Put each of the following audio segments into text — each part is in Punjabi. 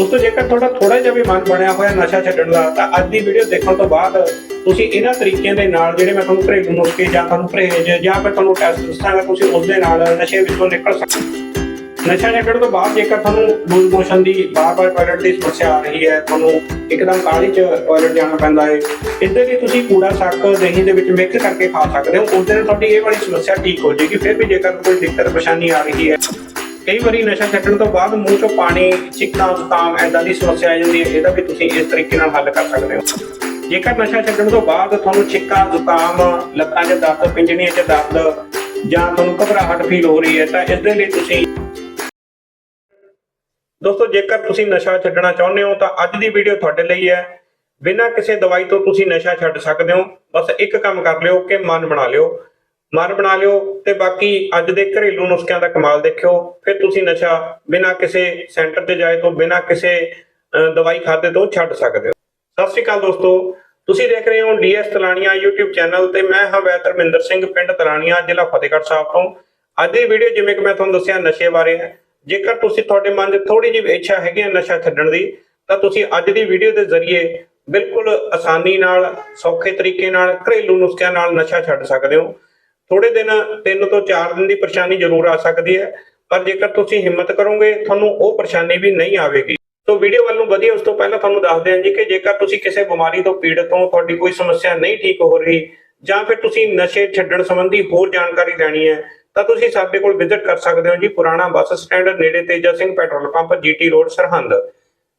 ਦੋਸਤੋ, ਜੇਕਰ ਤੁਹਾਡਾ ਥੋੜਾ ਜਿਹਾ ਵੀ ਮਨ ਬਣਿਆ ਹੋਇਆ ਨਸ਼ਾ ਛੱਡਣ ਦਾ, ਤਾਂ ਅੱਜ ਦੀ ਵੀਡੀਓ ਦੇਖਣ ਤੋਂ ਬਾਅਦ ਤੁਸੀਂ ਇਹਨਾਂ ਤਰੀਕਿਆਂ ਦੇ ਨਾਲ ਜਿਹੜੇ ਮੈਂ ਤੁਹਾਨੂੰ ਘਰੇਲੂ ਨੁਸਖੇ ਜਾਂ ਤੁਹਾਨੂੰ ਪਰਹੇਜ ਜਾਂ ਮੈਂ ਤੁਹਾਨੂੰ ਟੈਸਟ ਦੱਸਾਂਗਾ ਤੁਸੀਂ ਉਸ ਦੇ ਨਾਲ ਨਸ਼ੇ ਵਿੱਚੋਂ ਨਿਕਲ ਸਕਦੇ ਹੋ। ਨਸ਼ਾ ਛੱਡਣ ਤੋਂ ਬਾਅਦ ਜੇਕਰ ਤੁਹਾਨੂੰ ਲੂਜ਼ ਮੋਸ਼ਨ ਦੀ ਬਾਰ-ਬਾਰ ਟਾਇਲਟ ਦੀ ਸਮੱਸਿਆ ਆ ਰਹੀ ਹੈ, ਤੁਹਾਨੂੰ ਇੱਕਦਮ ਕਾਹਲੀ ਚ ਟਾਇਲਟ ਜਾਣਾ ਪੈਂਦਾ ਹੈ ਇੱਧਰ ਲਈ ਤੁਸੀਂ ਕੂੜਾ, ਸੱਕ, ਦਹੀਂ ਦੇ ਵਿੱਚ ਮਿਕਸ ਕਰਕੇ ਖਾ ਸਕਦੇ ਹੋ ਉਸ ਦੇ ਨਾਲ ਤੁਹਾਡੀ ਇਹ ਵਾਲੀ ਸਮੱਸਿਆ ਠੀਕ ਹੋ ਜਾਏਗੀ, ਫਿਰ ਵੀ ਜੇਕਰ ਕੋਈ ਦਿੱਕਤ, ਪਰੇਸ਼ਾਨੀ ਆ ਰਹੀ ਹੈ ਕਈ ਵਾਰੀ ਨਸ਼ਾ ਛੱਡਣ ਤੋਂ ਬਾਅਦ ਮੂੰਹ ਚੋਂ ਪਾਣੀ, ਚਿੱਕਣਾ, ਜ਼ੁਕਾਮ ਐਦਾਂ ਦੀ ਸਮੱਸਿਆ ਆ ਜਾਂਦੀ ਹੈ, ਇਹਦਾ ਵੀ ਤੁਸੀਂ ਇਸ ਤਰੀਕੇ ਨਾਲ ਹੱਲ ਕਰ ਸਕਦੇ ਹੋ। ਜੇਕਰ ਨਸ਼ਾ ਛੱਡਣ ਤੋਂ ਬਾਅਦ ਤੁਹਾਨੂੰ ਛਿੱਕਾ ਜ਼ੁਕਾਮ, ਲੱਤਾਂ 'ਚ ਦਰਦ, ਪਿੰਜਣੀਆਂ 'ਚ ਦਰਦ ਜਾਂ ਤੁਹਾਨੂੰ ਘਬਰਾਹਟ ਫੀਲ ਹੋ ਰਹੀ ਹੈ, ਤਾਂ ਇਸ ਦੇ ਲਈ ਤੁਸੀਂ ਦੋਸਤੋ, ਜੇਕਰ ਤੁਸੀਂ ਨਸ਼ਾ ਛੱਡਣਾ ਚਾਹੁੰਦੇ ਹੋ, ਤਾਂ ਅੱਜ ਦੀ ਵੀਡੀਓ ਤੁਹਾਡੇ ਲਈ ਹੈ। ਬਿਨਾਂ ਕਿਸੇ ਦਵਾਈ ਤੋਂ ਤੁਸੀਂ ਨਸ਼ਾ ਛੱਡ ਸਕਦੇ ਹੋ। ਬਸ ਇੱਕ ਕੰਮ ਕਰ ਲਿਓ ਕਿ ਮਨ ਬਣਾ ਲਿਓ। ਮਨ ਬਣਾ ਲਿਓ ਤੇ ਬਾਕੀ ਅੱਜ ਦੇ ਘਰੇਲੂ ਨੁਸਖਿਆਂ ਦਾ ਕਮਾਲ ਦੇਖਿਓ। ਫਿਰ ਤੁਸੀਂ ਨਸ਼ਾ ਬਿਨਾਂ ਕਿਸੇ ਸੈਂਟਰ ਤੇ ਜਾਏ ਤੋਂ, ਬਿਨਾਂ ਕਿਸੇ ਦਵਾਈ ਖਾਦੇ ਤੋਂ ਛੱਡ ਸਕਦੇ ਹੋ। ਸਤਿ ਸ਼੍ਰੀ ਅਕਾਲ ਦੋਸਤੋ। ਤੁਸੀਂ ਦੇਖ ਰਹੇ ਹੋ ਡੀਐਸ ਤਲਾਣੀਆਂ YouTube ਚੈਨਲ ਤੇ ਮੈਂ ਹਾਂ ਵੈਤਰ ਮਿੰਦਰ ਸਿੰਘ, ਪਿੰਡ ਤਲਾਣੀਆਂ ਜ਼ਿਲ੍ਹਾ ਫਤਿਹਗੜ੍ਹ ਸਾਹਿਬ ਤੋਂ। ਅੱਜ ਦੀ ਵੀਡੀਓ ਜਿਵੇਂ ਕਿ ਮੈਂ ਤੁਹਾਨੂੰ ਦੱਸਿਆ ਨਸ਼ੇ ਬਾਰੇ ਹੈ। ਜੇਕਰ ਤੁਸੀਂ ਤੁਹਾਡੇ ਮਨ 'ਚ ਥੋੜੀ ਜਿਹੀ ਇੱਛਾ ਹੈਗੀ ਹੈ ਨਸ਼ਾ ਛੱਡਣ ਦੀ, ਤਾਂ ਤੁਸੀਂ ਅੱਜ ਦੀ ਵੀਡੀਓ ਦੇ ਜ਼ਰੀਏ ਬਿਲਕੁਲ ਆਸਾਨੀ ਨਾਲ, ਸੌਖੇ ਤਰੀਕੇ ਨਾਲ, ਘਰੇਲੂ ਨੁਸਖਿਆਂ ਨਾਲ ਨਸ਼ਾ ਛੱਡ ਸਕਦੇ ਹੋ। ਥੋੜੇ ਦਿਨ 3 ਤੋਂ 4 ਦਿਨ ਦੀ ਪਰੇਸ਼ਾਨੀ ਜ਼ਰੂਰ ਆ ਸਕਦੀ ਹੈ, ਪਰ ਜੇਕਰ ਤੁਸੀਂ ਹਿੰਮਤ ਕਰੋਗੇ, ਤੁਹਾਨੂੰ ਉਹ ਪਰੇਸ਼ਾਨੀ ਵੀ ਨਹੀਂ ਆਵੇਗੀ। ਸੋ ਵੀਡੀਓ ਵੱਲ ਨੂੰ ਵਧੀਆ ਉਸ ਤੋਂ ਪਹਿਲਾਂ ਤੁਹਾਨੂੰ ਦੱਸਦੇ ਹਾਂ ਜੀ ਕਿ ਜੇਕਰ ਤੁਸੀਂ ਕਿਸੇ ਬਿਮਾਰੀ ਤੋਂ ਪੀੜਤ ਹੋ, ਤੁਹਾਡੀ ਕੋਈ ਸਮੱਸਿਆ ਨਹੀਂ ਠੀਕ ਹੋ ਰਹੀ, ਜਾਂ ਫਿਰ ਤੁਸੀਂ ਨਸ਼ੇ ਛੱਡਣ ਸੰਬੰਧੀ ਹੋਰ ਜਾਣਕਾਰੀ ਲੈਣੀ ਹੈ, ਤਾਂ ਤੁਸੀਂ ਸਾਡੇ ਕੋਲ ਵਿਜ਼ਿਟ ਕਰ ਸਕਦੇ ਹੋ ਜੀ ਪੁਰਾਣਾ ਬੱਸ ਸਟੈਂਡ ਨੇੜੇ Teja Singh petrol pump, GT road, Sirhind.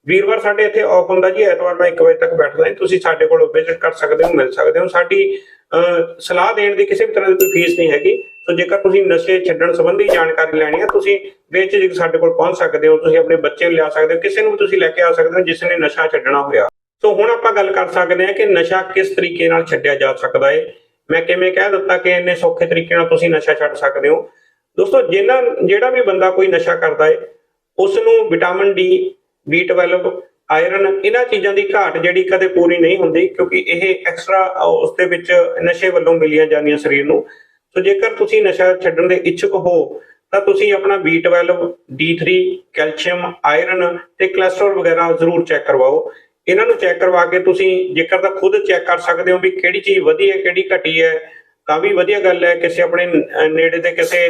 ਵੀਰਵਾਰ ਸਾਡੇ ਇੱਥੇ ਆਫ ਹੁੰਦਾ ਜੀ ਐਤਵਾਰ ਮੈਂ 1 ਵਜੇ ਤੱਕ ਬੈਠਦਾ ਹਾਂ ਤੁਸੀਂ ਸਾਡੇ ਕੋਲ ਵਿਜ਼ਿਟ ਕਰ ਸਕਦੇ ਹੋ ਮਿਲ ਸਕਦੇ ਹੋ। ਸਾਡੀ ਅਹ, ਸਲਾਹ ਦੇਣ ਦੀ ਕਿਸੇ ਵੀ ਤਰ੍ਹਾਂ ਦੀ ਕੋਈ ਫੀਸ ਨਹੀਂ ਹੈਗੀ। ਸੋ ਜੇਕਰ ਤੁਸੀਂ ਨਸ਼ੇ ਛੱਡਣ ਸੰਬੰਧੀ ਜਾਣਕਾਰੀ ਲੈਣੀ ਹੈ ਤੁਸੀਂ ਬੇਝਿਜਕ ਸਾਡੇ ਕੋਲ ਪਹੁੰਚ ਸਕਦੇ ਹੋ। ਤੁਸੀਂ ਆਪਣੇ ਬੱਚੇ ਨੂੰ ਲਿਆ ਸਕਦੇ ਹੋ ਕਿਸੇ ਨੂੰ ਵੀ ਤੁਸੀਂ ਲੈ ਕੇ ਆ ਸਕਦੇ ਹੋ ਜਿਸ ਨੇ ਨਸ਼ਾ ਛੱਡਣਾ ਹੋਇਆ। ਸੋ ਹੁਣ ਆਪਾਂ ਗੱਲ ਕਰ ਸਕਦੇ ਹਾਂ ਕਿ ਨਸ਼ਾ ਕਿਸ ਤਰੀਕੇ ਨਾਲ ਛੱਡਿਆ ਜਾ ਸਕਦਾ ਹੈ। ਮੈਂ ਕਿਵੇਂ ਕਹਿ ਦਿੱਤਾ ਕਿ ਇੰਨੇ ਸੌਖੇ ਤਰੀਕੇ ਨਾਲ ਤੁਸੀਂ ਨਸ਼ਾ ਛੱਡ ਸਕਦੇ ਹੋ। ਦੋਸਤੋ ਜਿਨ੍ਹਾਂ ਜਿਹੜਾ ਵੀ ਬੰਦਾ ਕੋਈ ਨਸ਼ਾ ਕਰਦਾ ਹੈ ਉਸ ਨੂੰ ਵਿਟਾਮਿਨ ਡੀ B12 ਆਇਰਨ ਇਹਨਾਂ ਚੀਜ਼ਾਂ ਦੀ ਘਾਟ ਜਿਹੜੀ ਕਦੇ ਪੂਰੀ ਨਹੀਂ ਹੁੰਦੀ ਕਿਉਂਕਿ ਇਹ ਐਕਸਟਰਾ ਉਸ ਦੇ ਵਿੱਚ ਨਸ਼ੇ ਵੱਲੋਂ ਮਿਲੀਆਂ ਜਾਂਦੀਆਂ ਸਰੀਰ ਨੂੰ। ਸੋ ਜੇਕਰ ਤੁਸੀਂ ਨਸ਼ਾ ਛੱਡਣ ਦੇ ਇੱਛੁਕ ਹੋ, ਤਾਂ ਤੁਸੀਂ ਆਪਣਾ B12 D3 ਕੈਲਸ਼ੀਅਮ ਆਇਰਨ ਤੇ ਕੋਲੇਸਟ੍ਰੋਲ ਵਗੈਰਾ ਜ਼ਰੂਰ ਚੈੱਕ ਕਰਵਾਓ। ਇਹਨਾਂ ਨੂੰ ਚੈੱਕ ਕਰਵਾ ਕੇ ਤੁਸੀਂ ਜੇਕਰ ਤਾਂ ਖੁਦ ਚੈੱਕ ਕਰ ਸਕਦੇ ਹੋ ਵੀ ਕਿਹੜੀ ਚੀਜ਼ ਵਧੀ ਹੈ ਕਿਹੜੀ ਘਟੀ ਹੈ, ਤਾਂ ਵੀ ਵਧੀਆ ਗੱਲ ਹੈ ਕਿਸੇ ਆਪਣੇ ਨੇੜੇ ਦੇ ਕਿਸੇ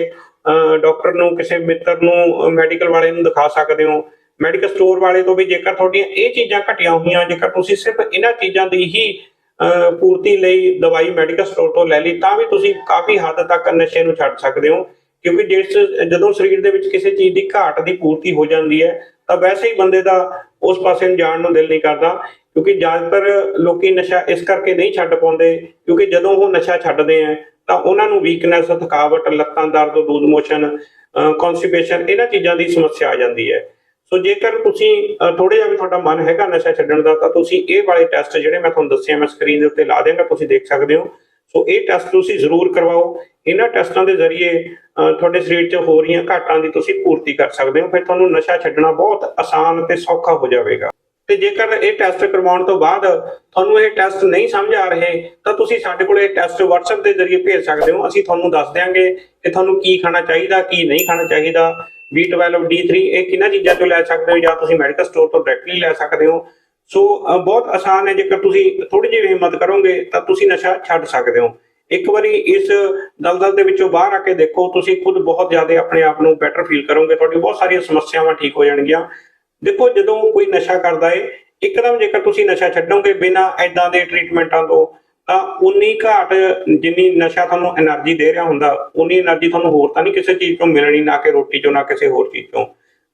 ਡਾਕਟਰ ਨੂੰ, ਕਿਸੇ ਮਿੱਤਰ ਨੂੰ ਮੈਡੀਕਲ ਵਾਲੇ ਨੂੰ ਦਿਖਾ ਸਕਦੇ ਹੋ। ਮੈਡੀਕਲ ਸਟੋਰ ਵਾਲੇ ਤੋਂ ਵੀ ਜੇਕਰ ਤੁਹਾਡੀਆਂ ਇਹ ਚੀਜ਼ਾਂ ਘਟੀਆਂ ਹੋਈਆਂ, ਜੇਕਰ ਤੁਸੀਂ ਸਿਰਫ ਇਹਨਾਂ ਚੀਜ਼ਾਂ ਦੀ ਹੀ ਪੂਰਤੀ ਲਈ ਦਵਾਈ ਮੈਡੀਕਲ ਸਟੋਰ ਤੋਂ ਲੈ ਲਈ, ਤਾਂ ਵੀ ਤੁਸੀਂ ਕਾਫੀ ਹੱਦ ਤੱਕ ਨਸ਼ੇ ਨੂੰ ਛੱਡ ਸਕਦੇ ਹੋ। ਕਿਉਂਕਿ ਜਿਸ, ਜਦੋਂ ਸਰੀਰ ਦੇ ਵਿੱਚ ਕਿਸੇ ਚੀਜ਼ ਦੀ ਘਾਟ ਦੀ ਪੂਰਤੀ ਹੋ ਜਾਂਦੀ ਹੈ, ਤਾਂ ਵੈਸੇ ਹੀ ਬੰਦੇ ਦਾ ਉਸ ਪਾਸੇ ਨੂੰ ਜਾਣ ਨੂੰ ਦਿਲ ਨਹੀਂ ਕਰਦਾ। ਕਿਉਂਕਿ ਜ਼ਿਆਦਾਤਰ ਲੋਕੀ ਨਸ਼ਾ ਇਸ ਕਰਕੇ ਨਹੀਂ ਛੱਡ ਪਾਉਂਦੇ, ਕਿਉਂਕਿ ਜਦੋਂ ਉਹ ਨਸ਼ਾ ਛੱਡਦੇ ਆ ਤਾਂ ਉਹਨਾਂ ਨੂੰ ਵੀਕਨੈਸ ਥਕਾਵਟ, ਲੱਤਾਂ ਦਰਦ ਲੂਜ਼ ਮੋਸ਼ਨ ਕਨਸਟੀਪੇਸ਼ਨ ਇਹਨਾਂ ਚੀਜ਼ਾਂ ਦੀ ਸਮੱਸਿਆ ਆ ਜਾਂਦੀ ਹੈ। ਸੋ ਜੇਕਰ ਤੁਸੀਂ ਥੋੜਾ ਜਿਹਾ ਵੀ ਤੁਹਾਡਾ ਮਨ ਹੈਗਾ ਨਸ਼ਾ ਛੱਡਣ ਦਾ, ਤਾਂ ਤੁਸੀਂ ਇਹ ਵਾਲੇ ਟੈਸਟ ਜਿਹੜੇ ਮੈਂ ਤੁਹਾਨੂੰ ਦੱਸਿਆ ਮੈਂ ਸਕਰੀਨ ਦੇ ਉੱਤੇ ਲਾ ਦੇਵਾਂਗਾ ਤੁਸੀਂ ਦੇਖ ਸਕਦੇ ਹੋ। ਸੋ ਇਹ ਟੈਸਟ ਤੁਸੀਂ ਜ਼ਰੂਰ ਕਰਵਾਓ। ਇਹਨਾਂ ਟੈਸਟਾਂ ਦੇ ਜ਼ਰੀਏ ਤੁਹਾਡੇ ਸਰੀਰ 'ਚ ਹੋ ਰਹੀਆਂ ਘਾਟਾਂ ਦੀ ਤੁਸੀਂ ਪੂਰਤੀ ਕਰ ਸਕਦੇ ਹੋ। ਫਿਰ ਤੁਹਾਨੂੰ ਨਸ਼ਾ ਛੱਡਣਾ ਬਹੁਤ ਆਸਾਨ ਤੇ ਸੌਖਾ ਹੋ ਜਾਵੇਗਾ। ਤੇ ਜੇਕਰ ਇਹ ਟੈਸਟ ਕਰਵਾਉਣ ਤੋਂ ਬਾਅਦ ਤੁਹਾਨੂੰ ਇਹ ਟੈਸਟ ਨਹੀਂ ਸਮਝ ਆ ਰਹੇ, ਤਾਂ ਤੁਸੀਂ ਸਾਡੇ ਕੋਲ ਇਹ ਟੈਸਟ WhatsApp ਦੇ ਜ਼ਰੀਏ ਭੇਜ ਸਕਦੇ ਹੋ। ਅਸੀਂ ਤੁਹਾਨੂੰ ਦੱਸ ਦਿਆਂਗੇ ਕਿ ਤੁਹਾਨੂੰ ਕੀ ਖਾਣਾ ਚਾਹੀਦਾ, ਕੀ ਨਹੀਂ ਖਾਣਾ ਚਾਹੀਦਾ। B12 D3 ਇਹ ਕਿੰਨਾ ਚੀਜ਼ਾਂ ਤੋਂ ਲੈ ਸਕਦੇ ਹੋ ਜਾਂ ਤੁਸੀਂ ਮੈਡੀਕਲ ਸਟੋਰ ਤੋਂ ਡਾਇਰੈਕਟਲੀ ਲੈ ਸਕਦੇ ਹੋ? ਸੋ ਬਹੁਤ ਆਸਾਨ ਹੈ, ਜੇਕਰ ਤੁਸੀਂ ਥੋੜੀ ਜਿਹੀ ਹਿੰਮਤ ਕਰੋਗੇ, ਤਾਂ ਤੁਸੀਂ ਨਸ਼ਾ ਛੱਡ ਸਕਦੇ ਹੋ। ਇੱਕ ਵਾਰੀ ਇਸ ਦਲਦਲ ਦੇ ਵਿੱਚੋਂ ਬਾਹਰ ਆ ਕੇ ਦੇਖੋ, ਤੁਸੀਂ ਖੁਦ ਬਹੁਤ ਜ਼ਿਆਦਾ ਆਪਣੇ ਆਪ ਨੂੰ ਬੈਟਰ ਫੀਲ ਕਰੋਗੇ, ਤੁਹਾਡੀ ਬਹੁਤ ਸਾਰੀਆਂ ਸਮੱਸਿਆਵਾਂ ਠੀਕ ਹੋ ਜਾਣਗੀਆਂ। ਦੇਖੋ, ਜਦੋਂ ਕੋਈ ਨਸ਼ਾ ਕਰਦਾ ਏ, ਇੱਕਦਮ ਜੇਕਰ ਤੁਸੀਂ ਨਸ਼ਾ ਛੱਡੋਗੇ ਬਿਨਾਂ ਐਦਾਂ ਦੇ ਟ੍ਰੀਟਮੈਂਟਾਂ ਤੋਂ ਤਾਂ ਉਨੀ ਘਾਟ ਜਿੰਨੀ ਨਸ਼ਾ ਤੁਹਾਨੂੰ એનર્ਜੀ ਦੇ ਰਿਹਾ ਹੁੰਦਾ, ਉਨੀ એનર્ਜੀ ਤੁਹਾਨੂੰ ਹੋਰ ਤਾਂ ਨਹੀਂ ਕਿਸੇ ਚੀਜ਼ ਤੋਂ ਮਿਲਣੀ, ਨਾ ਕਿ ਰੋਟੀ ਚੋਂ, ਨਾ ਕਿਸੇ ਹੋਰ ਚੀਜ਼ ਤੋਂ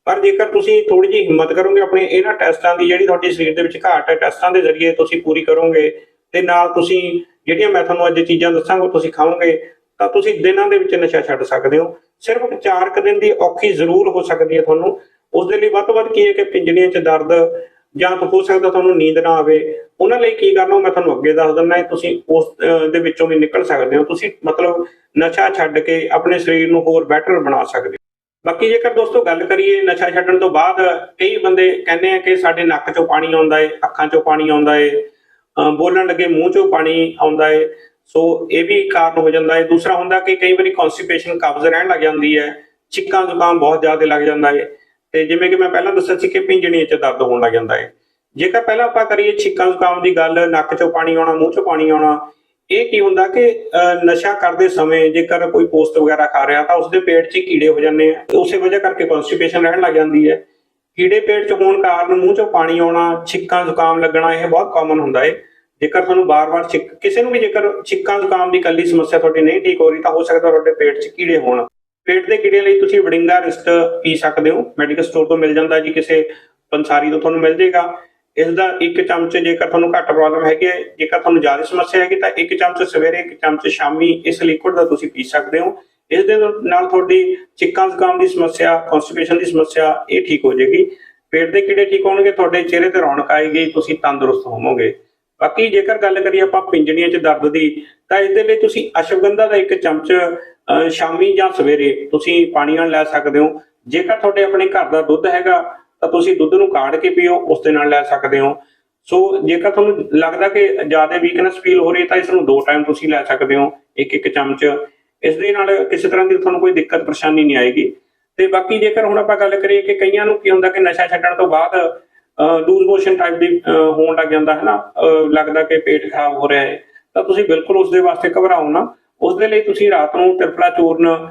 ਪਰ ਜੇਕਰ ਤੁਸੀਂ ਥੋੜੀ ਜਿਹੀ ਹਿੰਮਤ ਕਰੋਗੇ ਆਪਣੇ ਇਹਨਾਂ ਟੈਸਟਾਂ ਦੀ, ਜਿਹੜੀ ਤੁਹਾਡੇ ਸਰੀਰ ਦੇ ਵਿੱਚ ਘਾਟ ਹੈ, ਟੈਸਟਾਂ ਦੇ ਜ਼ਰੀਏ ਤੁਸੀਂ ਪੂਰੀ ਕਰੋਗੇ ਤੇ ਨਾਲ ਤੁਸੀਂ ਜਿਹੜੀਆਂ ਮੈਂ ਤੁਹਾਨੂੰ ਅੱਜ ਚੀਜ਼ਾਂ ਦੱਸਾਂਗਾ, ਤੁਸੀਂ ਖਾਓਗੇ, ਤਾਂ ਤੁਸੀਂ ਦਿਨਾਂ ਦੇ ਵਿੱਚ ਨਸ਼ਾ ਛੱਡ ਸਕਦੇ ਹੋ। ਸਿਰਫ 4 ਦਿਨ ਦੀ ਔਖੀ ਜ਼ਰੂਰ ਹੋ ਸਕਦੀ ਹੈ ਤੁਹਾਨੂੰ। ਉਸ ਦੇ ਲਈ ਵੱਧ ਤੋਂ ਵੱਧ ਕੀ ਹੈ ਕਿ ਪਿੰਜੜੀਆਂ 'ਚ ਦਰਦ ਜਾਂ ਹੋ ਸਕਦਾ ਤੁਹਾਨੂੰ ਨੀਂਦ ਨਾ ਆਵੇ। ਉਹਨਾਂ ਲਈ ਕੀ ਕਰਨਾ ਮੈਂ ਤੁਹਾਨੂੰ ਅੱਗੇ ਦੱਸ ਦਿੰਦਾ ਤੁਸੀਂ ਉਸ ਦੇ ਵਿੱਚੋਂ ਵੀ ਨਿਕਲ ਸਕਦੇ ਹੋ। ਤੁਸੀਂ ਮਤਲਬ ਨਸ਼ਾ ਛੱਡ ਕੇ ਆਪਣੇ ਸਰੀਰ ਨੂੰ ਹੋਰ ਬੈਟਰ ਬਣਾ ਸਕਦੇ ਹੋ। ਬਾਕੀ ਜੇਕਰ ਦੋਸਤੋ ਗੱਲ ਕਰੀਏ ਨਸ਼ਾ ਛੱਡਣ ਤੋਂ ਬਾਅਦ, ਕਈ ਬੰਦੇ ਕਹਿੰਦੇ ਆ ਕਿ ਸਾਡੇ ਨੱਕ 'ਚੋਂ ਪਾਣੀ ਆਉਂਦਾ ਏ, ਅੱਖਾਂ 'ਚੋਂ ਪਾਣੀ ਆਉਂਦਾ ਏ ਬੋਲਣ ਲੱਗੇ ਮੂੰਹ 'ਚੋਂ ਪਾਣੀ ਆਉਂਦਾ ਏ। ਸੋ ਇਹ ਵੀ ਕਾਰਨ ਹੋ ਜਾਂਦਾ ਏ। ਦੂਸਰਾ ਹੁੰਦਾ ਕਿ ਕਈ ਵਾਰੀ ਕਨਸਟੀਪੇਸ਼ਨ ਕਬਜ਼ ਰਹਿਣ ਲੱਗ ਜਾਂਦੀ ਹੈ ਛਿੱਕਾਂ ਜ਼ੁਕਾਮ ਬਹੁਤ ਜ਼ਿਆਦਾ ਲੱਗ ਜਾਂਦਾ ਏ। ਤੇ ਜਿਵੇਂ ਕਿ ਮੈਂ ਪਹਿਲਾਂ ਦੱਸਿਆ ਸੀ ਕਿ ਪਿੰਜਣੀਆਂ 'ਚ ਦਰਦ ਹੋਣ ਲੱਗ ਜਾਂਦਾ ਹੈ। ਜੇਕਰ ਪਹਿਲਾਂ ਆਪਾਂ ਕਰੀਏ ਛਿੱਕਾਂ ਜ਼ੁਕਾਮ ਦੀ ਗੱਲ, ਨੱਕ 'ਚੋਂ ਪਾਣੀ ਆਉਣਾ, ਮੂੰਹ 'ਚੋਂ ਪਾਣੀ ਆਉਣਾ, ਇਹ ਕੀ ਹੁੰਦਾ ਕਿ ਨਸ਼ਾ ਕਰਦੇ ਸਮੇਂ ਜੇਕਰ ਕੋਈ ਪੋਸਟ ਵਗੈਰਾ ਖਾ ਰਿਹਾ ਤਾਂ ਉਸਦੇ ਪੇਟ 'ਚ ਕੀੜੇ ਹੋ ਜਾਂਦੇ ਆ। ਉਸੇ ਵਜ੍ਹਾ ਕਰਕੇ ਕਨਸਟੀਪੇਸ਼ਨ ਰਹਿਣ ਲੱਗ ਜਾਂਦੀ ਹੈ। ਕੀੜੇ ਪੇਟ 'ਚ ਹੋਣ ਕਾਰਨ ਮੂੰਹ 'ਚੋਂ ਪਾਣੀ ਆਉਣਾ, ਛਿੱਕਾਂ ਜ਼ੁਕਾਮ ਲੱਗਣਾ, ਇਹ ਬਹੁਤ ਕਾਮਨ ਹੁੰਦਾ ਹੈ। ਜੇਕਰ ਤੁਹਾਨੂੰ ਬਾਰ-ਬਾਰ ਛਿੱਕ, ਕਿਸੇ ਨੂੰ ਵੀ ਜੇਕਰ ਛਿੱਕਾਂ ਜ਼ੁਕਾਮ ਦੀ ਕੱਲੀ ਸਮੱਸਿਆ ਤੁਹਾਡੀ ਨਹੀਂ ਠੀਕ ਹੋ ਰਹੀ, ਤਾਂ ਹੋ ਸਕਦਾ ਤੁਹਾਡੇ ਪੇਟ 'ਚ ਕੀੜੇ ਹੋਣ। ਪੇਟ ਦੇ ਕੀੜੇ ਲਈ ਤੁਸੀਂ ਵੜਿੰਗਾ ਰਿਸਟ ਪੀ ਸਕਦੇ ਹੋ? ਮੈਡੀਕਲ ਸਟੋਰ ਤੋਂ ਮਿਲ ਜਾਂਦਾ ਜੀ, ਕਿਸੇ ਪੰਸਾਰੀ ਤੋਂ ਤੁਹਾਨੂੰ ਮਿਲ ਜੇਗਾ ਇਸ ਦਾ ਇੱਕ ਚਮਚ ਜੇਕਰ ਤੁਹਾਨੂੰ ਘੱਟ ਪ੍ਰੋਬਲਮ ਹੈਗੀ ਹੈ, ਜੇਕਰ ਤੁਹਾਨੂੰ ਜ਼ਿਆਦਾ ਸਮੱਸਿਆ ਹੈਗੀ, ਤਾਂ ਇੱਕ ਚਮਚ ਸਵੇਰੇ, ਇੱਕ ਚਮਚ ਸ਼ਾਮੀ ਇਸ ਲਿਕੁਇਡ ਦਾ ਤੁਸੀਂ ਪੀ ਸਕਦੇ ਹੋ। ਇਸ ਦੇ ਨਾਲ ਤੁਹਾਡੀ ਚਿੱਕਾਂ ਜ਼ੁਕਾਮ ਦੀ ਸਮੱਸਿਆ ਕਨਸਟੀਪੇਸ਼ਨ ਦੀ ਸਮੱਸਿਆ, ਇਹ ਠੀਕ ਹੋ ਜਾਏਗੀ। ਪੇਟ ਦੇ ਕੀੜੇ ਠੀਕ ਹੋਣਗੇ? ਤੁਹਾਡੇ ਚਿਹਰੇ ਤੇ ਰੌਣਕ ਆਏਗੀ, ਤੁਸੀਂ ਤੰਦਰੁਸਤ ਹੋਵੋਗੇ। ਬਾਕੀ ਜੇਕਰ ਗੱਲ ਕਰੀਏ ਆਪਾਂ ਪਿੰਜਣੀਆਂ 'ਚ ਦਰਦ ਦੀ ਤਾਂ ਇਸ ਦੇ ਲਈ ਤੁਸੀਂ ਅਸ਼ਵਗੰਧਾ ਦਾ ਇੱਕ ਚਮਚ ਅਹ, ਸ਼ਾਮੀ ਜਾਂ ਸਵੇਰੇ ਤੁਸੀਂ ਪਾਣੀ ਨਾਲ ਲੈ ਸਕਦੇ ਹੋ। ਜੇਕਰ ਤੁਹਾਡੇ ਆਪਣੇ ਘਰ ਦਾ ਦੁੱਧ ਹੈਗਾ ਤਾਂ ਤੁਸੀਂ ਦੁੱਧ ਨੂੰ ਕਾੜ ਕੇ ਪੀਓ ਉਸ ਦੇ ਨਾਲ ਲੈ ਸਕਦੇ ਹੋ। ਸੋ ਜੇਕਰ ਤੁਹਾਨੂੰ ਲੱਗਦਾ ਕਿ ਜ਼ਿਆਦਾ ਵੀਕਨੈਸ ਫੀਲ ਹੋ ਰਹੀ ਹੈ ਤਾਂ ਇਸ ਨੂੰ ਦੋ ਟਾਈਮ ਤੁਸੀਂ ਲੈ ਸਕਦੇ ਹੋ ਇੱਕ ਇੱਕ ਚਮਚ। ਇਸ ਦੇ ਨਾਲ ਕਿਸੇ ਤਰ੍ਹਾਂ ਦੀ ਤੁਹਾਨੂੰ ਕੋਈ ਦਿੱਕਤ ਪਰੇਸ਼ਾਨੀ ਨਹੀਂ ਆਏਗੀ। ਤੇ ਬਾਕੀ ਜੇਕਰ ਹੁਣ ਆਪਾਂ ਗੱਲ ਕਰੀਏ ਕਿ ਕਈਆਂ ਨੂੰ ਕੀ ਹੁੰਦਾ ਕਿ ਨਸ਼ਾ ਛੱਡਣ ਤੋਂ ਬਾਅਦ ਲੂਜ਼ ਮੋਸ਼ਨ ਟਾਈਪ ਦੀ ਹੋਣ ਲੱਗ ਜਾਂਦਾ ਹੈ ਨਾ ਲੱਗਦਾ ਕਿ ਪੇਟ ਖਰਾਬ ਹੋ ਰਿਹਾ ਹੈ। ਤਾਂ ਤੁਸੀਂ ਬਿਲਕੁਲ ਉਸ ਦੇ ਵਾਸਤੇ ਘਬਰਾਓ ਨਾ। ਉਸ ਦੇ ਲਈ ਤੁਸੀਂ ਰਾਤ ਨੂੰ ਤਿਰਪਲਾ ਚੂਰਨ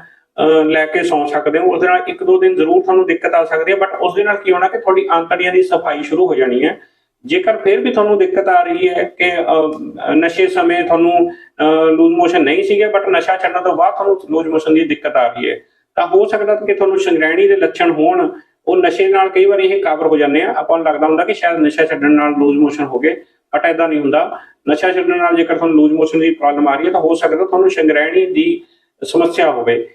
ਲੈ ਕੇ ਸੌਂ ਸਕਦੇ ਹੋ। ਉਸ ਦੇ ਨਾਲ ਇੱਕ ਦੋ ਦਿਨ ਜ਼ਰੂਰ ਤੁਹਾਨੂੰ ਦਿੱਕਤ ਆ ਸਕਦੀ ਹੈ ਬਟ ਉਸ ਦੇ ਨਾਲ ਕੀ ਹੋਣਾ ਕਿ ਤੁਹਾਡੀ ਆਂਤੜੀਆਂ ਦੀ ਸਫ਼ਾਈ ਸ਼ੁਰੂ ਹੋ ਜਾਣੀ ਹੈ। ਜੇਕਰ ਫਿਰ ਵੀ ਤੁਹਾਨੂੰ ਦਿੱਕਤ ਆ ਰਹੀ ਹੈ ਕਿ ਨਸ਼ੇ ਸਮੇਂ ਤੁਹਾਨੂੰ ਲੂਜ਼ ਮੋਸ਼ਨ ਨਹੀਂ ਸੀਗੇ ਬਟ ਨਸ਼ਾ ਛੱਡਣ ਤੋਂ ਬਾਅਦ ਤੁਹਾਨੂੰ ਲੂਜ਼ ਮੋਸ਼ਨ ਦੀ ਦਿੱਕਤ ਆ ਰਹੀ ਹੈ, ਤਾਂ ਹੋ ਸਕਦਾ ਕਿ ਤੁਹਾਨੂੰ ਸ਼ੰਗਰੈਣੀ ਦੇ ਲੱਛਣ ਹੋਣ ਉਹ ਨਸ਼ੇ ਨਾਲ ਕਈ ਵਾਰ ਇਹ ਕਵਰ ਹੋ ਜਾਂਦੇ ਆ। ਆਪਾਂ ਨੂੰ ਲੱਗਦਾ ਹੁੰਦਾ ਕਿ ਸ਼ਾਇਦ ਨਸ਼ਾ ਛੱਡਣ ਨਾਲ ਲੂਜ਼ ਮੋਸ਼ਨ ਹੋ ਗਏ ਬਟ ਐਦਾਂ ਨਹੀਂ ਹੁੰਦਾ। ਨਸ਼ਾ ਛੱਡਣ ਨਾਲ ਜੇਕਰ ਤੁਹਾਨੂੰ ਲੂਜ਼ ਮੋਸ਼ਨ ਦੀ ਪ੍ਰੋਬਲਮ ਆ ਰਹੀ ਹੈ, ਤਾਂ ਹੋ ਸਕਦਾ ਤੁਹਾਨੂੰ ਸੰਗ੍ਰਹਿਣੀ ਦੀ ਸਮੱਸਿਆ ਹੋਵੇ।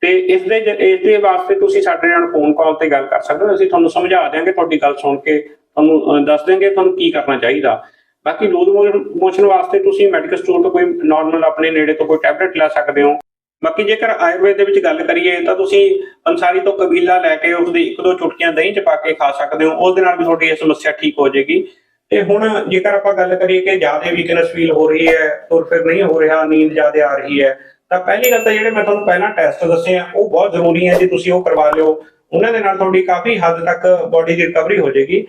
ਤੇ ਇਸ ਦੇ ਜ- ਇਸ ਦੇ ਵਾਸਤੇ ਤੁਸੀਂ ਸਾਡੇ ਨਾਲ ਫੋਨ ਕਾਲ ਤੇ ਗੱਲ ਕਰ ਸਕਦੇ ਹੋ। ਅਸੀਂ ਤੁਹਾਨੂੰ ਸਮਝਾ ਦਿਆਂਗੇ ਤੁਹਾਡੀ ਗੱਲ ਸੁਣ ਕੇ, ਤੁਹਾਨੂੰ ਦੱਸ ਦਿਆਂਗੇ ਤੁਹਾਨੂੰ ਕੀ ਕਰਨਾ ਚਾਹੀਦਾ। ਬਾਕੀ ਲੂਜ਼ ਮੋਸ਼ਨ ਵਾਸਤੇ ਤੁਸੀਂ ਮੈਡੀਕਲ ਸਟੋਰ ਤੋਂ ਕੋਈ ਨਾਰਮਲ ਆਪਣੇ ਨੇੜੇ ਤੋਂ ਕੋਈ ਟੈਬਲੇਟ ਲੈ ਸਕਦੇ ਹੋ। ਬਾਕੀ ਜੇਕਰ ਆਯੁਰਵੇਦ ਦੇ ਵਿੱਚ ਗੱਲ ਕਰੀਏ ਤਾਂ ਤੁਸੀਂ ਅੰਸਾਰੀ ਤੋਂ ਕਬੀਲਾ ਲੈ ਕੇ ਉਸ ਦੀ ਇੱਕ ਦੋ ਚੁਟਕੀਆਂ ਦਹੀਂ ਚ ਪਾ ਕੇ ਖਾ ਸਕਦੇ ਹੋ ਉਸ ਦੇ ਨਾਲ ਵੀ ਤੁਹਾਡੀ ਇਹ ਸਮੱਸਿਆ ਠੀਕ ਹੋ ਜਾਏਗੀ। ਤੇ ਹੁਣ ਜੇਕਰ ਆਪਾਂ ਗੱਲ ਕਰੀਏ ਕਿ ਜ਼ਿਆਦਾ ਵੀਕਨੈਸ ਫੀਲ ਹੋ ਰਹੀ ਹੈ, ਤੁਰ ਫਿਰ ਨਹੀਂ ਹੋ ਰਿਹਾ, ਨੀਂਦ ਜ਼ਿਆਦਾ ਆ ਰਹੀ ਹੈ, ਤਾਂ ਪਹਿਲੀ ਗੱਲ ਤਾਂ ਜਿਹੜੇ ਮੈਂ ਤੁਹਾਨੂੰ ਪਹਿਲਾਂ ਟੈਸਟ ਦੱਸੇ ਆ, ਉਹ ਬਹੁਤ ਜ਼ਰੂਰੀ ਹੈ ਜੀ ਤੁਸੀਂ ਉਹ ਕਰਵਾ ਲਿਓ। ਉਹਨਾਂ ਦੇ ਨਾਲ ਤੁਹਾਡੀ ਕਾਫੀ ਹੱਦ ਤੱਕ ਬਾਡੀ ਦੀ ਰਿਕਵਰੀ ਹੋ ਜਾਏਗੀ।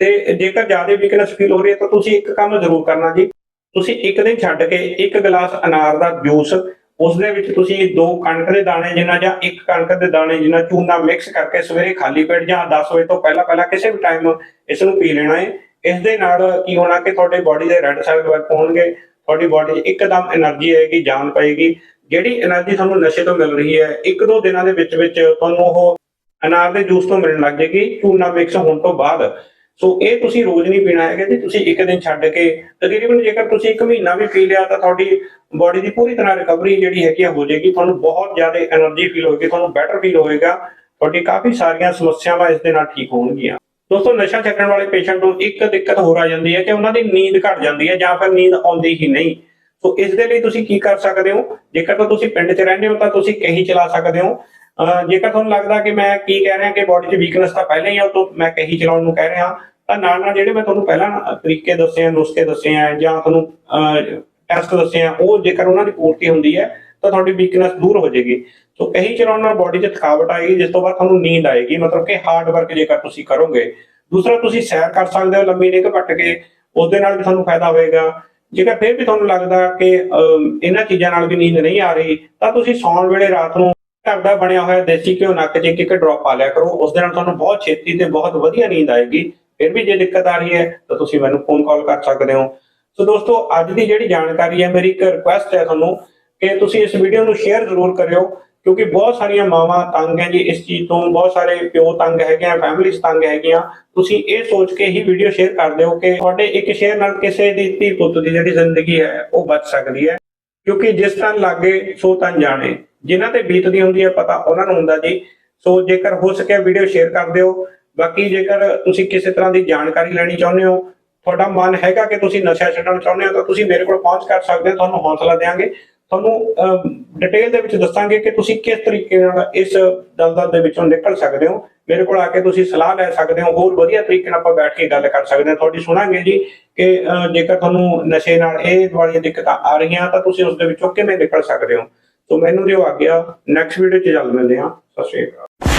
ਤੇ ਜੇਕਰ ਜ਼ਿਆਦਾ ਵੀਕਨੈਸ ਫੀਲ ਹੋ ਰਹੀ ਹੈ ਤਾਂ ਤੁਸੀਂ ਇੱਕ ਕੰਮ ਜ਼ਰੂਰ ਕਰਨਾ ਜੀ। ਤੁਸੀਂ ਇੱਕ ਦਿਨ ਛੱਡ ਕੇ ਇੱਕ ਗਲਾਸ ਅਨਾਰ ਦਾ ਜੂਸ ਉਸ ਦੇ ਵਿੱਚ ਤੁਸੀਂ ਦੋ ਕਣਕ ਦੇ ਦਾਣੇ ਜਿੰਨਾ ਜਾਂ ਇੱਕ ਕਣਕ ਦੇ ਦਾਣੇ ਜਿੰਨਾ ਚੂਨਾ ਮਿਕਸ ਕਰਕੇ ਸਵੇਰੇ ਖਾਲੀ ਪੇਟ ਜਾਂ 10 ਵਜੇ ਤੋਂ ਪਹਿਲਾਂ ਪਹਿਲਾਂ ਕਿਸੇ ਵੀ ਟਾਈਮ ਇਸ ਨੂੰ ਪੀ ਲੈਣਾ ਹੈ। ਇਸ ਦੇ ਨਾਲ ਕੀ ਹੋਣਾ ਕਿ ਤੁਹਾਡੇ ਬਾਡੀ ਦੇ ਰੈੱਡ ਸੈੱਲ ਵਰਕ ਹੋਣਗੇ, ਤੁਹਾਡੀ ਬਾਡੀ 'ਚ ਇੱਕਦਮ એનર્ਜੀ ਆਏਗੀ, ਜਾਨ ਪਏਗੀ। ਜਿਹੜੀ એનર્ਜੀ ਤੁਹਾਨੂੰ ਨਸ਼ੇ ਤੋਂ ਮਿਲ ਰਹੀ ਹੈ, ਇੱਕ ਦੋ ਦਿਨਾਂ ਦੇ ਵਿੱਚ ਵਿੱਚ ਤੁਹਾਨੂੰ ਉਹ ਅਨਾਰ ਦੇ ਜੂਸ ਤੋਂ ਮਿਲਣ ਲੱਗ ਜਾਏਗੀ। ਚੂਨਾ ਮਿਕਸ ਹੋਣ ਤੋਂ ਬਾਅਦ ਸੋ ਇਹ ਤੁਸੀਂ ਰੋਜ਼ ਨਹੀਂ ਪੀਣਾ ਹੈਗਾ ਜੀ, ਤੁਸੀਂ ਇੱਕ ਦਿਨ ਛੱਡ ਕੇ ਤਕਰੀਬਨ ਜੇਕਰ ਤੁਸੀਂ ਇੱਕ ਮਹੀਨਾ ਵੀ ਪੀ ਲਿਆ ਤਾਂ ਤੁਹਾਡੀ ਬਾਡੀ ਦੀ ਪੂਰੀ ਤਰ੍ਹਾਂ ਰਿਕਵਰੀ ਜਿਹੜੀ ਹੈਗੀ ਹੋ ਜਾਏਗੀ, ਤੁਹਾਨੂੰ ਬਹੁਤ ਜ਼ਿਆਦਾ એનર્ਜੀ ਫੀਲ ਹੋਏਗੀ, ਤੁਹਾਨੂੰ ਬੈਟਰ ਫੀਲ ਹੋਏਗਾ, ਤੁਹਾਡੀ ਕਾਫੀ ਸਾਰੀਆਂ ਸਮੱਸਿਆਵਾਂ ਇਸ ਦੇ ਨਾਲ ਠੀਕ ਹੋਣਗੀਆਂ। ਦੋਸਤੋ, ਨਸ਼ਾ ਛੱਡਣ ਵਾਲੇ ਪੇਸ਼ੈਂਟ ਨੂੰ ਇੱਕ ਦਿੱਕਤ ਹੋਰ ਆ ਜਾਂਦੀ ਹੈ ਕਿ ਉਹਨਾਂ ਦੀ ਨੀਂਦ ਘਟ ਜਾਂਦੀ ਹੈ ਜਾਂ ਫਿਰ ਨੀਂਦ ਆਉਂਦੀ ਹੀ ਨਹੀਂ। ਸੋ ਇਸ ਦੇ ਲਈ ਤੁਸੀਂ ਕੀ ਕਰ ਸਕਦੇ ਹੋ? ਜੇਕਰ ਤਾਂ ਤੁਸੀਂ ਪਿੰਡ 'ਚ ਰਹਿੰਦੇ ਹੋ ਤਾਂ ਤੁਸੀਂ ਕਹੀ ਚਲਾ ਸਕਦੇ ਹੋ ਜੇਕਰ ਤੁਹਾਨੂੰ ਲੱਗਦਾ ਕਿ ਮੈਂ ਕੀ ਕਹਿ ਰਿਹਾ ਕਿ ਬਾਡੀ 'ਚ ਵੀਕਨੈਸ ਤਾਂ ਪਹਿਲਾਂ ਹੀ ਆ ਤੋਂ ਮੈਂ ਕਹੀ ਚਲਾਉਣ ਨੂੰ ਕਹਿ ਰਿਹਾ ਤਾਂ ਨਾਲ ਨਾਲ ਜਿਹੜੇ ਮੈਂ ਤੁਹਾਨੂੰ ਪਹਿਲਾਂ ਤਰੀਕੇ ਦੱਸੇ ਆ ਨੁਸਖੇ ਦੱਸੇ ਆ ਜਾਂ ਤੁਹਾਨੂੰ ਟੈਸਟ ਦੱਸੇ ਆ ਉਹ ਜੇਕਰ ਉਹਨਾਂ ਦੀ ਪੂਰਤੀ ਹੁੰਦੀ ਹੈ ਤਾਂ ਤੁਹਾਡੀ ਵੀਕਨੈਸ ਦੂਰ ਹੋ ਜਾਏਗੀ। ਸੋ ਕਹੀ ਚਲਾਉਣ ਨਾਲ ਬਾਡੀ 'ਚ ਥਕਾਵਟ ਆਏਗੀ ਜਿਸ ਤੋਂ ਬਾਅਦ ਤੁਹਾਨੂੰ ਨੀਂਦ ਆਏਗੀ ਮਤਲਬ ਕਿ ਹਾਰਡ ਵਰਕ ਜੇਕਰ ਤੁਸੀਂ ਕਰੋਗੇ। ਦੂਸਰਾ ਤੁਸੀਂ ਸੈਰ ਕਰ ਸਕਦੇ ਹੋ ਲੰਮੀ ਨਿੱਘ ਪੱਟ ਕੇ ਉਸ ਦੇ ਨਾਲ ਵੀ ਤੁਹਾਨੂੰ ਫਾਇਦਾ ਹੋਏਗਾ। ਜੇਕਰ ਫਿਰ ਵੀ ਤੁਹਾਨੂੰ ਲੱਗਦਾ ਕਿ ਅਮ, ਇਹਨਾਂ ਚੀਜ਼ਾਂ ਨਾਲ ਵੀ ਨੀਂਦ ਨਹੀਂ ਆ ਰਹੀ ਤਾਂ ਤੁਸੀਂ ਸੌਣ ਵੇਲੇ ਰਾਤ ਨੂੰ ਘਰ ਦਾ ਬਣਿਆ ਹੋਇਆ ਦੇਸੀ ਘਿਓ ਨੱਕ 'ਚ ਇੱਕ ਇੱਕ ਡ੍ਰੌਪ ਪਾ ਲਿਆ ਕਰੋ। ਉਸ ਦੇ ਨਾਲ ਤੁਹਾਨੂੰ ਬਹੁਤ ਛੇਤੀ ਤੇ ਬਹੁਤ ਵਧੀਆ ਨੀਂਦ ਆਏਗੀ। ਫਿਰ ਵੀ ਜੇ ਦਿੱਕਤ ਆ ਰਹੀ ਹੈ, ਤਾਂ ਤੁਸੀਂ ਮੈਨੂੰ ਫੋਨ ਕਾਲ ਕਰ ਸਕਦੇ ਹੋ। ਸੋ ਦੋਸਤੋ, ਅੱਜ ਦੀ ਜਿਹੜੀ ਜਾਣਕਾਰੀ ਹੈ, ਮੇਰੀ ਇੱਕ ਰਿਕੁਐਸਟ ਹੈ ਤੁਹਾਨੂੰ ਕਿ ਤੁਸੀਂ ਇਸ ਵੀਡੀਓ ਨੂੰ ਸ਼ੇਅਰ ਜ਼ਰੂਰ ਕਰਿਓ, ਕਿਉਂਕਿ ਬਹੁਤ ਸਾਰੀਆਂ ਮਾਵਾਂ ਤੰਗ ਹੈ ਜੀ ਇਸ ਚੀਜ਼ ਤੋਂ। ਬਹੁਤ ਸਾਰੇ ਪਿਓ ਤੰਗ ਹੈਗੇ ਆ ਫੈਮਿਲੀਜ਼ ਤੰਗ ਹੈਗੀਆਂ। ਤੁਸੀਂ ਇਹ ਸੋਚ ਕੇ ਹੀ ਵੀਡੀਓ ਸ਼ੇਅਰ ਕਰ ਦਿਓ ਕਿ ਤੁਹਾਡੇ ਇੱਕ ਸ਼ੇਅਰ ਨਾਲ ਕਿਸੇ ਦੀ ਧੀ ਪੁੱਤ ਦੀ ਜਿਹੜੀ ਜ਼ਿੰਦਗੀ ਹੈ, ਉਹ ਬਚ ਸਕਦੀ ਹੈ। ਕਿਉਂਕਿ ਜਿਸ ਤਰ੍ਹਾਂ ਲਾਗੇ, ਸੋ ਤਾਂ ਜਾਣੇ। ਜਿਨ੍ਹਾਂ ਤੇ ਬੀਤਦੀ ਹੁੰਦੀ ਹੈ ਪਤਾ ਉਹਨਾਂ ਨੂੰ ਹੁੰਦਾ ਜੀ। ਸੋ ਜੇਕਰ ਹੋ ਸਕੇ ਵੀਡੀਓ ਸ਼ੇਅਰ ਕਰ ਦਿਓ। ਬਾਕੀ ਜੇਕਰ ਤੁਸੀਂ ਕਿਸੇ ਤਰ੍ਹਾਂ ਦੀ ਜਾਣਕਾਰੀ ਲੈਣੀ ਚਾਹੁੰਦੇ ਹੋ, ਤੁਹਾਡਾ ਮਨ ਹੈਗਾ ਕਿ ਤੁਸੀਂ ਨਸ਼ਾ ਛੱਡਣਾ ਚਾਹੁੰਦੇ ਹੋ, ਤਾਂ ਤੁਸੀਂ ਮੇਰੇ ਕੋਲ ਪਹੁੰਚ ਕਰ ਸਕਦੇ ਹੋ। ਤੁਹਾਨੂੰ ਹੌਸਲਾ ਦੇਵਾਂਗੇ ਤੁਹਾਨੂੰ ਡਿਟੇਲ ਦੇ ਵਿੱਚ ਦੱਸਾਂਗੇ ਕਿ ਤੁਸੀਂ ਕਿਸ ਤਰੀਕੇ ਨਾਲ ਇਸ ਦਲਦਲ ਦੇ ਵਿੱਚੋਂ ਨਿਕਲ ਸਕਦੇ ਹੋ। ਮੇਰੇ ਕੋਲ ਆ ਕੇ ਤੁਸੀਂ ਸਲਾਹ ਲੈ ਸਕਦੇ ਹੋ। ਹੋਰ ਵਧੀਆ ਤਰੀਕੇ ਨਾਲ ਆਪਾਂ ਬੈਠ ਕੇ ਗੱਲ ਕਰ ਸਕਦੇ ਹਾਂ। ਤੁਹਾਡੀ ਸੁਣਾਂਗੇ ਜੀ ਕਿ ਜੇਕਰ ਤੁਹਾਨੂੰ ਨਸ਼ੇ ਨਾਲ ਇਹ ਵਾਲੀਆਂ ਦਿੱਕਤਾਂ ਆ ਰਹੀਆਂ, ਤਾਂ ਤੁਸੀਂ ਉਸ ਦੇ ਵਿੱਚੋਂ ਕਿਵੇਂ ਨਿਕਲ ਸਕਦੇ ਹੋ? ਸੋ ਮੈਨੂੰ ਦਿਓ ਆ ਗਿਆ। ਨੈਕਸਟ ਵੀਡੀਓ 'ਚ ਜਲਦ ਮਿਲਦੇ ਹਾਂ। ਸਤਿ ਸ਼੍ਰੀ ਅਕਾਲ।